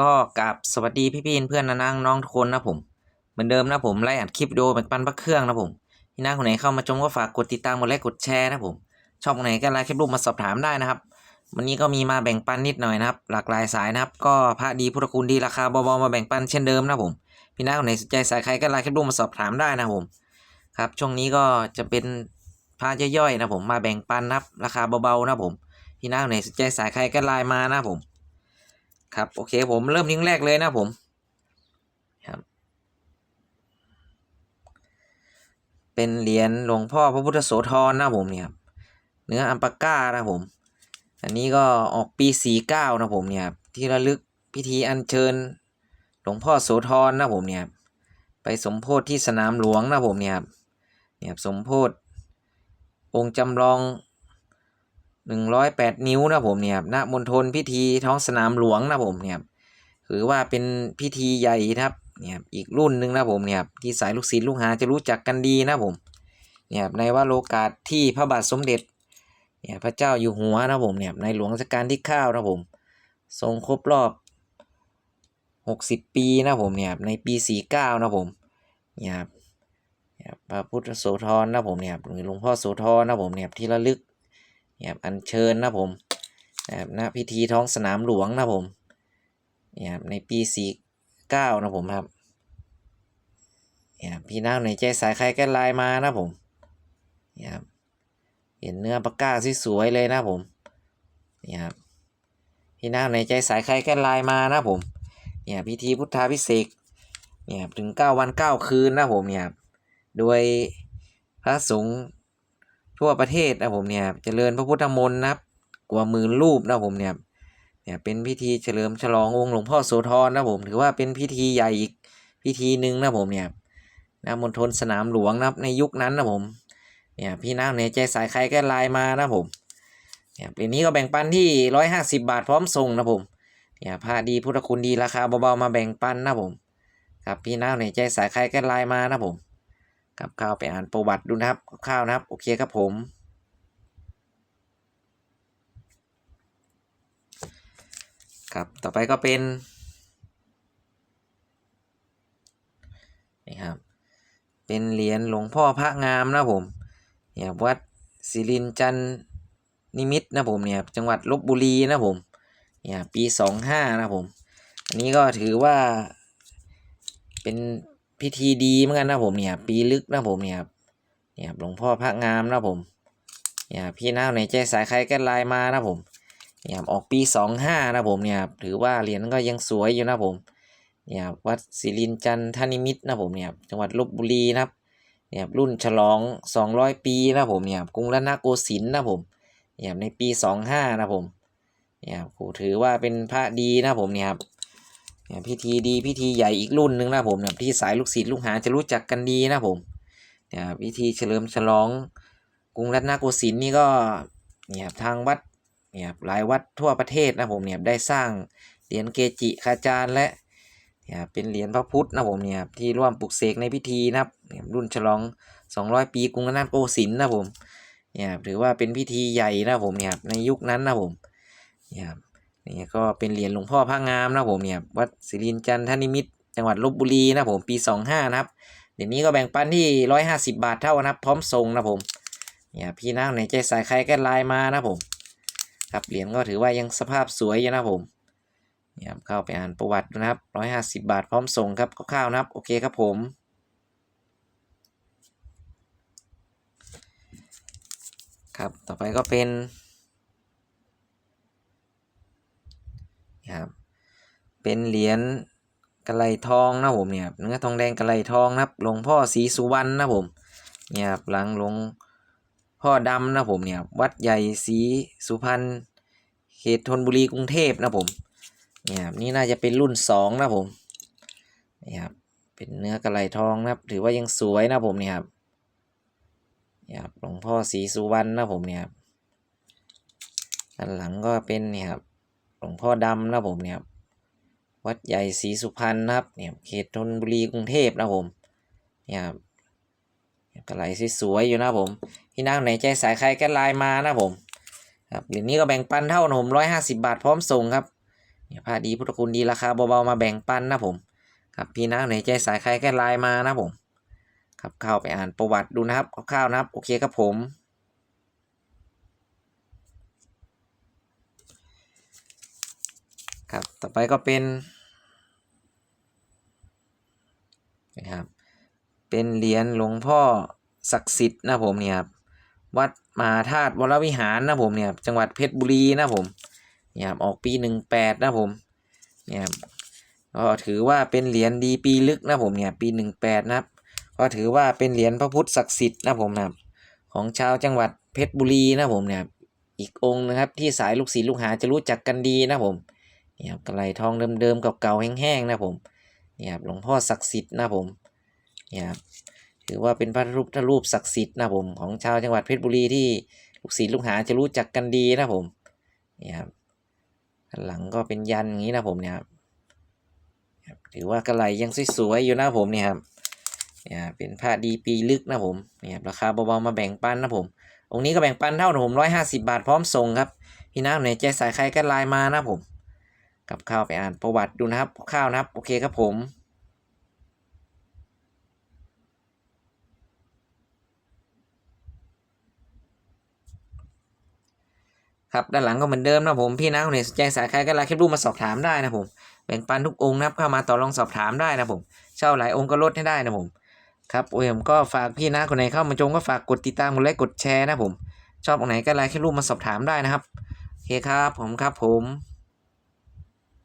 ก็กับสวัสดีพี่ๆเพื่อนนะนางน้องทุกคนนะผมเหมือนเดิมนะผมไล่อัดคลิปดีโอแบ่งปันพระเครื่องนะผมพี่น้าคนไหนเข้ามาชมก็ฝากกดติดตามกดไลค์กดแชร์นะผมชอบคนไหนก็ไลค์คลิปรูปมาสอบถามได้นะครับ วันนี้ก็มีมาแบ่งปันนิดหน่อยนะครับ หลากหลายสายนะครับ ก็พระดีพุทธคุณดีราคาเบาๆมาแบ่งปันเช่นเดิมนะผมพี่น้าคนไหนสนใจสายใครก็ไลค์คลิปรูปมาสอบถามได้นะผมครับช่วงนี้ก็จะเป็นพระย่อยๆนะผมมาแบ่งปันนะครับ ราคาเบาๆนะผมพี่น้าคนไหนสนใจสายใครก็ไลน์มานะผม ครับโอเคผมเริ่มทิ้งแรกเลยนะผมครับเป็นเหรียญหลวงพ่อพระพุทธโสธรนะผมเนี่ยครับเนื้ออัมปาก้านะผม อันนี้ก็ออกปีสี่เก้านะผมเนี่ยครับที่ระลึกพิธีอัญเชิญหลวงพ่อโสธรนะผมเนี่ยครับไปสมโพธิที่สนามหลวงนะผมเนี่ยครับเนี่ยสมโพธิองค์จำลอง หนึ่งร้อยแปดนิ้วนะผมเนี่ยครับณมณฑลพิธีท้องสนามหลวงนะผมเนี่ยถือว่าเป็นพิธีใหญ่นะครับเนี่ยอีกรุ่นหนึ่งนะผมเนี่ยที่สายลูกศิษย์ลูกหาจะรู้จักกันดีนะผมเนี่ยในว่าโลกาสที่พระบาทสมเด็จเนี่ยพระเจ้าอยู่หัวนะผมเนี่ยในหลวงรัชกาลที่เก้านะผมทรงครบรอบหกสิบปีนะผมเนี่ยในปีสี่เก้านะผมเนี่ยพระพุทธโสธรนะผมเนี่ยหรือหลวงพ่อโสธรนะผมเนี่ยที่ระลึก นี่ยครับอัญเชิญนะผมนะครับณพิธีท้องสนามหลวงนะผมนี่ครับในปีสี่เก้านะผมครับนี่ครับพี่น้าในใจสายใครก็ไลน์มานะผมนี่ครับเห็นเนื้อปากกาสวยๆเลยนะผมนี่ครับพี่น้าในใจสายใครก็ไลน์มานะผมเนี่ยพิธีพุทธาพิเศษเนี่ยครับถึงเก้าวันเก้าคืนนะผมเนี่ยครับโดยพระสงฆ์ ทั่วประเทศนะผมเนี่ยเจริญพระพุทธมนต์นะครับกว่าหมื่นรูปนะผมเนี่ยเนี่ยเป็นพิธีเฉลิมฉลององค์หลวงพ่อโสธรนะผมถือว่าเป็นพิธีใหญ่อีกพิธีหนึ่งนะผมเนี่ยนะมณฑลสนามหลวงนะครับในยุคนั้นนะผมเนี่ยพี่น้าในใจสายใครก็ไลน์มานะผมเนี่ยปีนี้ก็แบ่งปันที่ร้อยห้าสิบาทพร้อมส่งนะผมเนี่ยผ้าดีพุทธคุณดีราคาเบาๆมาแบ่งปันนะผมครับพี่น้าในใจสายใครก็ไลน์มานะผม ครับข้าวไปอ่านประวัติดูนะครับคร่าวนะครับ โอเคครับผม ครับต่อไปก็เป็นนี่ครับเป็นเหรียญหลวงพ่อพระงามนะผมเนี่ยวัดศิรินจันนิมิตนะผมเนี่ยจังหวัดลบบุรีนะผมเนี่ยปีสองห้านะผม อันนี้ก็ถือว่าเป็น พิธีดีเหมือนกันนะผมเนี่ย ปีลึกนะผมเนี่ยครับเนี่ยหลวงพ่อพระงามนะผมเนี่ยพี่น้าในใจสายใครก็ไลน์มานะผมเนี่ยออกปีสองห้านะผมเนี่ยถือว่าเหรียญก็ยังสวยอยู่นะผมเนี่ยวัดศิรินจันทนิมิตนะผมเนี่ยจังหวัดลบบุรีนะครับเนี่ยรุ่นฉลองสองร้อยปีนะผมเนี่ยกรุงรัตนโกสินทร์นะผมเนี่ยในปีสองห้านะผมเนี่ยครับถือว่าเป็นพระดีนะผมเนี่ยครับ เนี่ยพิธีดีพิธีใหญ่อีกรุ่นหนึ่งนะผมเนี่ยที่สายลูกศิษย์ลูกหาจะรู้จักกันดีนะผมเนี่ยพิธีเฉลิมฉลองกรุงรัตนโกสินทร์นี่ก็เนี่ยทางวัดเนี่ยหลายวัดทั่วประเทศนะผมเนี่ยได้สร้างเหรียญเกจิคาจารย์และเนี่ยเป็นเหรียญพระพุทธนะผมเนี่ยที่ร่วมปลุกเสกในพิธีนะครับเนี่ยรุ่นฉลอง 200 ปีกรุงรัตนโกสินทร์นะผมเนี่ยถือว่าเป็นพิธีใหญ่นะผมเนี่ยในยุคนั้นนะผมเนี่ย นี่ก็เป็นเหรียญหลวงพ่อพระงามนะผมเนี่ยวัดศิรินจันทนิมิตจังหวัดลบบุรีนะผมปีสองห้านะครับเดี๋ยวนี้ก็แบ่งปันที่ร้อยห้าสิบาทเท่านะครับพร้อมส่งนะผมเนี่ยพี่น้าในใจสายใครก็ไลน์มานะผมครับเหรียญก็ถือว่ายังสภาพสวยอยู่นะผมเนี่ยเข้าไปอ่านประวัติดูนะครับร้อยห้าสิบาทพร้อมส่งครับคร่าวๆนะครับ โอเคครับผมครับ ต่อไปก็เป็น ครับเป็นเหรียญกระไหลทองนะผมเนี่ยเนื้อทองแดงกระไหลทองนะครับหลวงพ่อศรีสุวรรณนะผมเนี่ยครับหลังหลวงพ่อดำนะผมเนี่ยวัดใหญ่ศรีสุพรรณเขตธนบุรีกรุงเทพนะผมเนี่ยนี่น่าจะเป็นรุ่นสองนะผมเนี่ยครับเป็นเนื้อกระไหลทองนะครับ ถือว่ายังสวยนะผมเนี่ยครับเนี่ยครับหลวงพ่อศรีสุวรรณนะผมเนี่ยครับด้านหลังก็เป็นเนี่ยครับ หลวงพ่อดำนะผมเนี่ยครับวัดใหญ่ศรีสุพรรณนะครับเนี่ยเขตธนบุรีกรุงเทพนะผมเนี่ยครับกระไหลสวยๆอยู่นะผมพี่นางไหนใจสายใครก็ไลน์มานะผมครับเหรียญนี้ก็แบ่งปันเท่านะผมร้อยห้าสิบาทพร้อมส่งครับเนี่ยผ้าดีพุทธคุณดีราคาเบาๆมาแบ่งปันนะผมครับพี่น้าไหนใจสายใครแค่ไลน์มานะผมครับเข้าไปอ่านประวัติดูนะครับคร่าวๆนะครับ โอเคครับผม ครับ ต่อไปก็เป็นนะครับ เป็นเหรียญหลวงพ่อศักดิ์สิทธิ์นะผมเนี่ยครับวัดมหาธาตุวรวิหารนะผมเนี่ยจังหวัดเพชรบุรีนะผมเนี่ยครับออกปีหนึ่งแปดนะผมเนี่ยครับก็ถือว่าเป็นเหรียญดีปีลึกนะผมเนี่ยปีหนึ่งแปดนะครับก็ถือว่าเป็นเหรียญพระพุทธศักดิ์สิทธิ์นะผมนะครับของชาวจังหวัดเพชรบุรีนะผมเนี่ยอีกองค์นะครับที่สายลูกศิษย์ลูกหาจะรู้จักกันดีนะผมเนี่ครับกระไหลทองเดิมๆเก่าๆแห้งๆนะผมนี่ครับหลวงพ่อศักดิ์สิทธิ์นะผมนี่ครับถือว่าเป็นพระรูปรูปศักดิ์สิทธิ์นะผมของชาวจังหวัดเพชรบุรีที่ลูกศิษย์ลูกหาจะรู้จักกันดีนะผมนี่ครับหลังก็เป็นยันอย่างนี้นะผมเนี่ยครับถือว่ากระไหลยังสวยๆอยู่นะผมเนี่ยครับเนี่ยเป็นผ้าดีปีลึกนะผมเนี่ยราคาเบาๆมาแบ่งปันนะผม องค์นี้ก็แบ่งปันเท่านะผมร้อยห้าสิบาทพร้อมส่งครับ พี่น้าไหนใจสายใครก็ไลน์มานะผม กับข้าวไปอ่านประวัติดูนะครับคร่าวนะครับ โอเคครับผมครับด้านหลังก็เหมือนเดิมนะผมพี่น้าคนไหนสนใจสายใครก็ไลน์คลิปรูปมาสอบถามได้นะผมแบ่งปันทุกองค์นะครับเข้ามาต่อรองสอบถามได้นะผมเช่าหลายองค์ก็ลดให้ได้นะผมครับโอ้ยผมก็ฝากพี่นะคนไหนเข้ามาชมก็ฝากกดติดตามกดไลค์กดแชร์นะผม ชอบตรงไหนก็ไลค์แค่รูปมาสอบถามได้นะครับโอเคครับผมครับผม